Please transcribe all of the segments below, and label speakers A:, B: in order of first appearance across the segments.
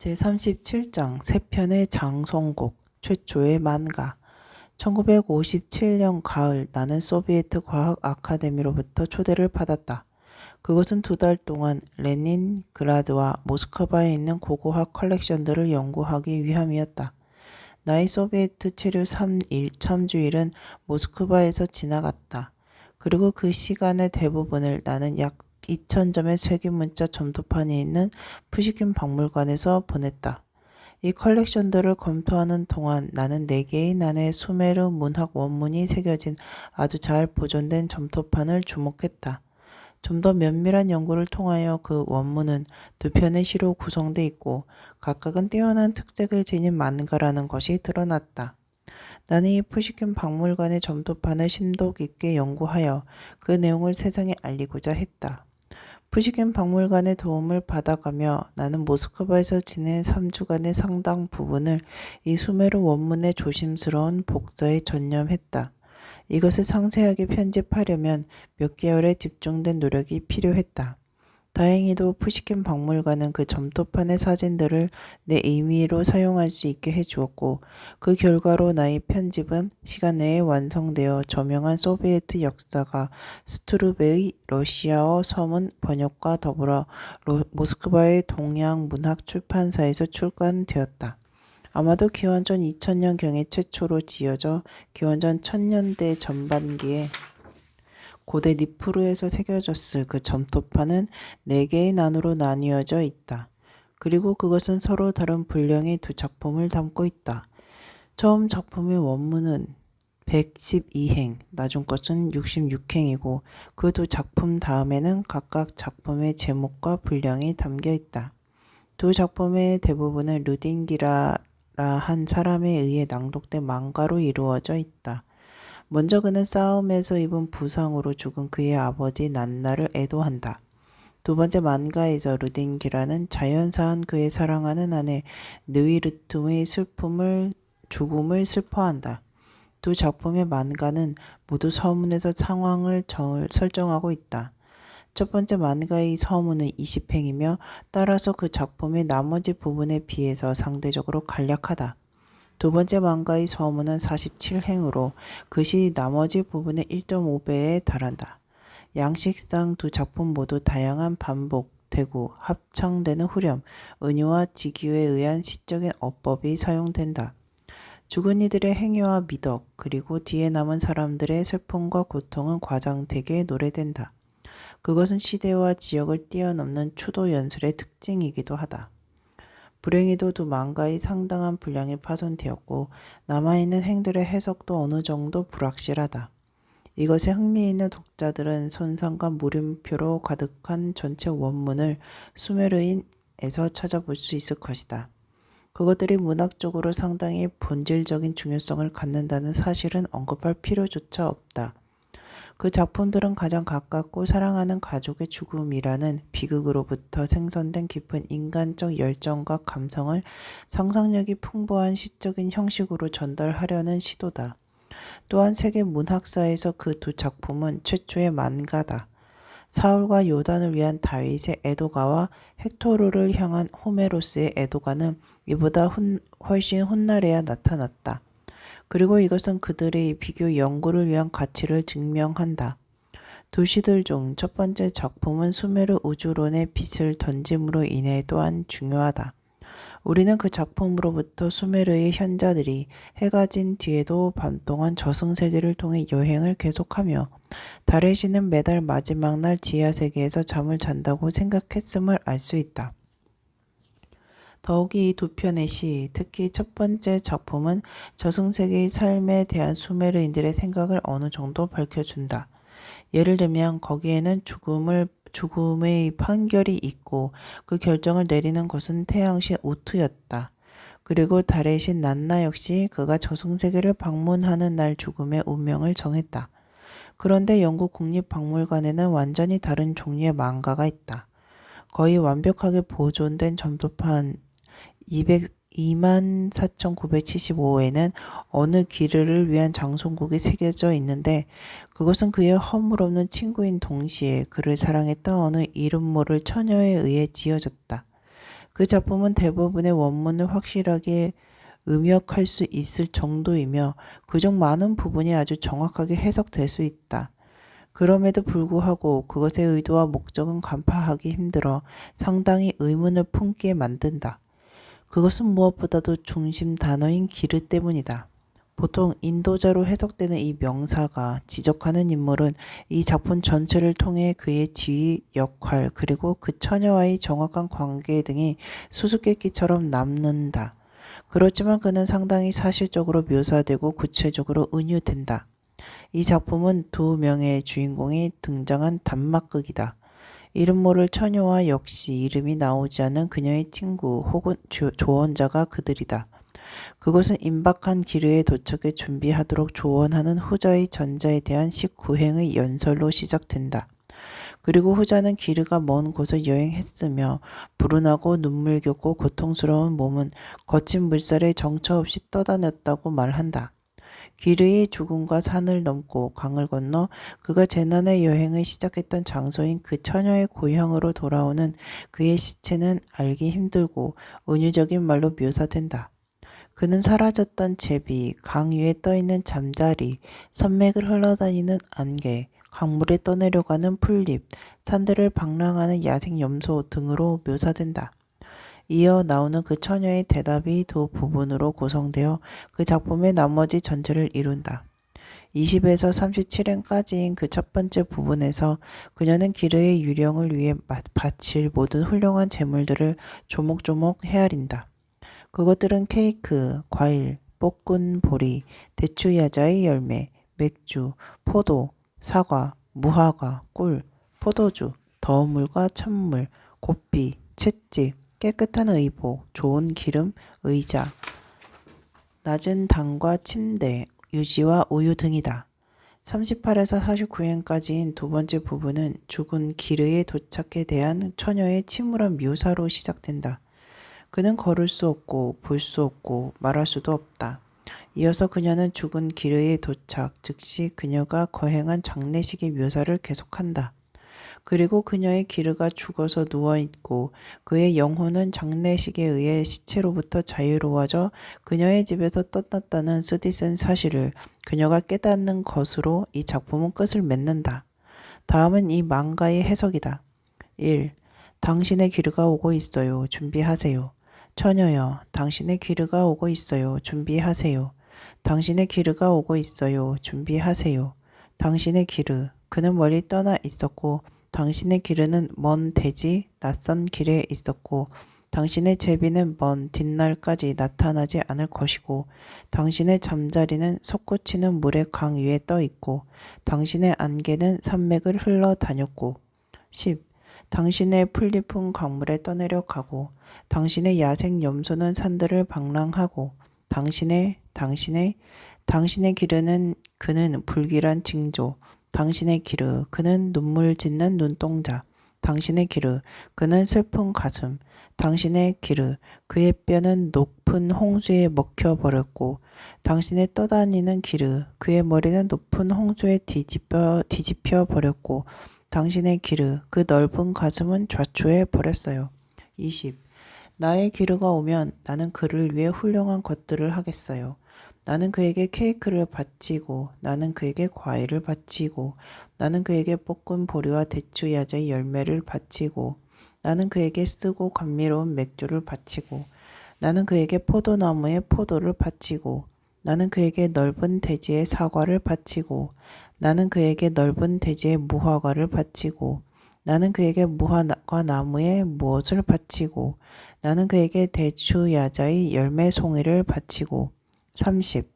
A: 제37장 세편의 장송곡 최초의 만가 1957년 가을 나는 소비에트 과학 아카데미로부터 초대를 받았다. 그것은 두 달 동안 레닌 그라드와 모스크바에 있는 고고학 컬렉션들을 연구하기 위함이었다. 나의 소비에트 체류 3일, 3주일은 모스크바에서 지나갔다. 그리고 그 시간의 대부분을 나는 약 2,000점의 세계문자 점토판이 있는 푸시킨 박물관에서 보냈다. 이 컬렉션들을 검토하는 동안 나는 네 개의 난의 수메르 문학 원문이 새겨진 아주 잘 보존된 점토판을 주목했다. 좀 더 면밀한 연구를 통하여 그 원문은 두 편의 시로 구성돼 있고 각각은 뛰어난 특색을 지닌 만가라는 것이 드러났다. 나는 이 푸시킨 박물관의 점토판을 심도 깊게 연구하여 그 내용을 세상에 알리고자 했다. 푸시킨 박물관의 도움을 받아가며 나는 모스크바에서 지낸 3주간의 상당 부분을 이 수메르 원문의 조심스러운 복사에 전념했다. 이것을 상세하게 편집하려면 몇 개월의 집중된 노력이 필요했다. 다행히도 푸시킨 박물관은 그 점토판의 사진들을 내 임의로 사용할 수 있게 해주었고 그 결과로 나의 편집은 시간 내에 완성되어 저명한 소비에트 역사가 스투르베의 러시아어 서문 번역과 더불어 로, 모스크바의 동양 문학 출판사에서 출간되었다. 아마도 기원전 2000년경에 최초로 지어져 기원전 1000년대 전반기에 고대 니프루에서 새겨졌을 그 점토판은 네 개의 난으로 나뉘어져 있다. 그리고 그것은 서로 다른 분량의 두 작품을 담고 있다. 처음 작품의 원문은 112행, 나중 것은 66행이고 그 두 작품 다음에는 각각 작품의 제목과 분량이 담겨 있다. 두 작품의 대부분은 루딘기라라 한 사람에 의해 낭독된 망가로 이루어져 있다. 먼저 그는 싸움에서 입은 부상으로 죽은 그의 아버지 난나를 애도한다. 두 번째 만가에서 루딘기라는 자연사한 그의 사랑하는 아내 느위르툼의 슬픔을 죽음을 슬퍼한다. 두 작품의 만가는 모두 서문에서 상황을 설정하고 있다. 첫 번째 만가의 서문은 20행이며 따라서 그 작품의 나머지 부분에 비해서 상대적으로 간략하다. 두 번째 망가의 서문은 47행으로 그시 나머지 부분의 1.5배에 달한다. 양식상 두 작품 모두 다양한 반복, 되고 합창되는 후렴, 은유와 직유에 의한 시적인 어법이 사용된다. 죽은 이들의 행위와 미덕, 그리고 뒤에 남은 사람들의 슬픔과 고통은 과장되게 노래된다. 그것은 시대와 지역을 뛰어넘는 추도 연술의 특징이기도 하다. 불행히도 두 망가의 상당한 분량이 파손되었고 남아있는 행들의 해석도 어느 정도 불확실하다. 이것에 흥미있는 독자들은 손상과 물음표로 가득한 전체 원문을 수메르인에서 찾아볼 수 있을 것이다. 그것들이 문학적으로 상당히 본질적인 중요성을 갖는다는 사실은 언급할 필요조차 없다. 그 작품들은 가장 가깝고 사랑하는 가족의 죽음이라는 비극으로부터 생성된 깊은 인간적 열정과 감성을 상상력이 풍부한 시적인 형식으로 전달하려는 시도다. 또한 세계 문학사에서 그 두 작품은 최초의 만가다. 사울과 요단을 위한 다윗의 애도가와 헥토르를 향한 호메로스의 애도가는 이보다 훈, 훨씬 훗날에야 나타났다. 그리고 이것은 그들의 비교 연구를 위한 가치를 증명한다. 두 시들 중 첫 번째 작품은 수메르 우주론의 빛을 던짐으로 인해 또한 중요하다. 우리는 그 작품으로부터 수메르의 현자들이 해가 진 뒤에도 밤 동안 저승세계를 통해 여행을 계속하며 달의 신은 매달 마지막 날 지하세계에서 잠을 잔다고 생각했음을 알 수 있다. 더욱이 이 두 편의 시, 특히 첫 번째 작품은 저승세계의 삶에 대한 수메르인들의 생각을 어느 정도 밝혀준다. 예를 들면 거기에는 죽음을 죽음의 판결이 있고 그 결정을 내리는 것은 태양신 우투였다. 그리고 달의 신 난나 역시 그가 저승세계를 방문하는 날 죽음의 운명을 정했다. 그런데 영국 국립박물관에는 완전히 다른 종류의 망가가 있다. 거의 완벽하게 보존된 점토판 24,975에는 어느 기르를 위한 장송곡이 새겨져 있는데 그것은 그의 허물없는 친구인 동시에 그를 사랑했던 어느 이름 모를 처녀에 의해 지어졌다. 그 작품은 대부분의 원문을 확실하게 음역할 수 있을 정도이며 그중 많은 부분이 아주 정확하게 해석될 수 있다. 그럼에도 불구하고 그것의 의도와 목적은 간파하기 힘들어 상당히 의문을 품게 만든다. 그것은 무엇보다도 중심 단어인 기르 때문이다. 보통 인도자로 해석되는 이 명사가 지적하는 인물은 이 작품 전체를 통해 그의 지위, 역할, 그리고 그 처녀와의 정확한 관계 등이 수수께끼처럼 남는다. 그렇지만 그는 상당히 사실적으로 묘사되고 구체적으로 은유된다. 이 작품은 두 명의 주인공이 등장한 단막극이다. 이름 모를 처녀와 역시 이름이 나오지 않은 그녀의 친구 혹은 조, 조언자가 그들이다. 그것은 임박한 기류에 도착해 준비하도록 조언하는 후자의 전자에 대한 19행의 연설로 시작된다. 그리고 후자는 기르가 먼 곳을 여행했으며 불운하고 눈물겹고 고통스러운 몸은 거친 물살에 정처 없이 떠다녔다고 말한다. 기르의 죽음과 산을 넘고 강을 건너 그가 재난의 여행을 시작했던 장소인 그 처녀의 고향으로 돌아오는 그의 시체는 알기 힘들고 은유적인 말로 묘사된다. 그는 사라졌던 제비, 강 위에 떠있는 잠자리, 산맥을 흘러다니는 안개, 강물에 떠내려가는 풀잎, 산들을 방랑하는 야생 염소 등으로 묘사된다. 이어 나오는 그 처녀의 대답이 두 부분으로 구성되어 그 작품의 나머지 전체를 이룬다. 20에서 37행까지인 그 첫 번째 부분에서 그녀는 기르의 유령을 위해 바칠 모든 훌륭한 재물들을 조목조목 헤아린다. 그것들은 케이크, 과일, 볶은 보리, 대추야자의 열매, 맥주, 포도, 사과, 무화과, 꿀, 포도주, 더운 물과 찬물, 고삐, 채찍, 깨끗한 의복, 좋은 기름, 의자, 낮은 당과 침대, 유지와 우유 등이다. 38에서 49행까지인 두 번째 부분은 죽은 기르의 도착에 대한 처녀의 침울한 묘사로 시작된다. 그는 걸을 수 없고 볼 수 없고 말할 수도 없다. 이어서 그녀는 죽은 기르의 도착, 즉시 그녀가 거행한 장례식의 묘사를 계속한다. 그리고 그녀의 기르가 죽어서 누워 있고 그의 영혼은 장례식에 의해 시체로부터 자유로워져 그녀의 집에서 떠났다는 쓰디쓴 사실을 그녀가 깨닫는 것으로 이 작품은 끝을 맺는다. 다음은 이 망가의 해석이다. 1. 당신의 기르가 오고 있어요. 준비하세요. 처녀여, 당신의 기르가 오고 있어요. 준비하세요. 당신의 기르가 오고 있어요. 준비하세요. 당신의 기르, 그는 멀리 떠나 있었고 당신의 기르는 먼 대지 낯선 길에 있었고 당신의 제비는 먼 뒷날까지 나타나지 않을 것이고 당신의 잠자리는 솟구치는 물의 강 위에 떠 있고 당신의 안개는 산맥을 흘러 다녔고 10. 당신의 풀잎은 강물에 떠내려 가고 당신의 야생 염소는 산들을 방랑하고 당신의 당신의 당신의 기르는 그는 불길한 징조 당신의 기르 그는 눈물 짓는 눈동자 당신의 기르 그는 슬픈 가슴 당신의 기르 그의 뼈는 높은 홍수에 먹혀 버렸고 당신의 떠다니는 기르 그의 머리는 높은 홍수에 뒤집혀 뒤집혀 버렸고 당신의 기르 그 넓은 가슴은 좌초해 버렸어요. 20. 나의 기르가 오면 나는 그를 위해 훌륭한 것들을 하겠어요. 나는 그에게 케이크를 바치고 나는 그에게 과일을 바치고 나는 그에게 볶은 보리와 대추 야자의 열매를 바치고 나는 그에게 쓰고 감미로운 맥주를 바치고 나는 그에게 포도나무에 포도를 바치고 나는 그에게 넓은 대지에 사과를 바치고 나는 그에게 넓은 대지에 무화과를 바치고 나는 그에게 무화과 나무에 무엇을 바치고 나는 그에게 대추 야자의 열매 송이를 바치고 30.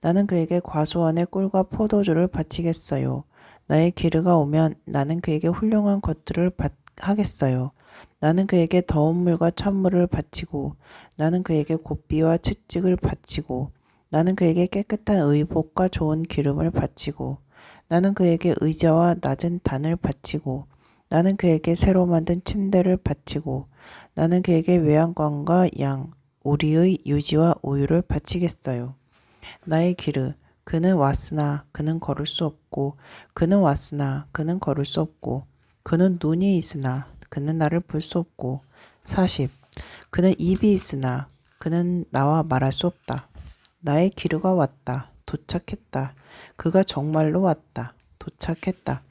A: 나는 그에게 과수원의 꿀과 포도주를 바치겠어요. 나의 기르가 오면 나는 그에게 훌륭한 것들을 받, 하겠어요. 나는 그에게 더운 물과 찬물을 바치고 나는 그에게 고삐와 채찍을 바치고 나는 그에게 깨끗한 의복과 좋은 기름을 바치고 나는 그에게 의자와 낮은 단을 바치고 나는 그에게 새로 만든 침대를 바치고 나는 그에게 외양광과 양, 우리의 유지와 우유를 바치겠어요. 나의 기르, 그는 왔으나 그는 걸을 수 없고, 그는 왔으나 그는 걸을 수 없고, 그는 눈이 있으나 그는 나를 볼 수 없고. 40. 그는 입이 있으나 그는 나와 말할 수 없다. 나의 기류가 왔다. 도착했다. 그가 정말로 왔다. 도착했다.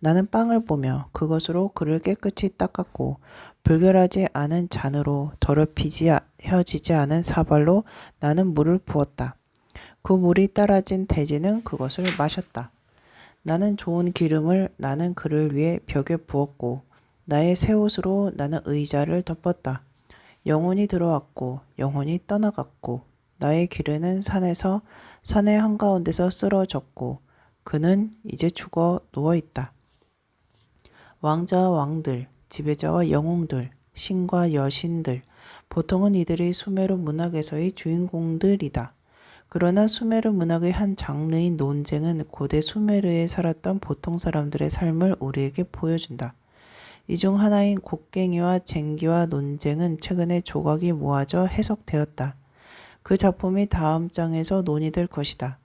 A: 나는 빵을 보며 그것으로 그를 깨끗이 닦았고 불결하지 않은 잔으로 더럽히지 혀지지 않은 사발로 나는 물을 부었다. 그 물이 따라진 돼지는 그것을 마셨다. 나는 좋은 기름을 나는 그를 위해 벽에 부었고 나의 새 옷으로 나는 의자를 덮었다. 영혼이 들어왔고 영혼이 떠나갔고 나의 기르는 산에서 산의 한가운데서 쓰러졌고 그는 이제 죽어 누워 있다. 왕자와 왕들, 지배자와 영웅들, 신과 여신들, 보통은 이들이 수메르 문학에서의 주인공들이다. 그러나 수메르 문학의 한 장르인 논쟁은 고대 수메르에 살았던 보통 사람들의 삶을 우리에게 보여준다. 이 중 하나인 곡괭이와 쟁기와 논쟁은 최근에 조각이 모아져 해석되었다. 그 작품이 다음 장에서 논의될 것이다.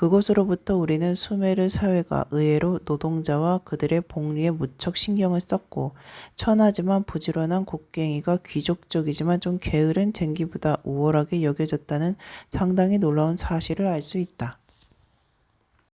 A: 그곳으로부터 우리는 수메르 사회가 의외로 노동자와 그들의 복리에 무척 신경을 썼고 천하지만 부지런한 곡괭이가 귀족적이지만 좀 게으른 쟁기보다 우월하게 여겨졌다는 상당히 놀라운 사실을 알 수 있다.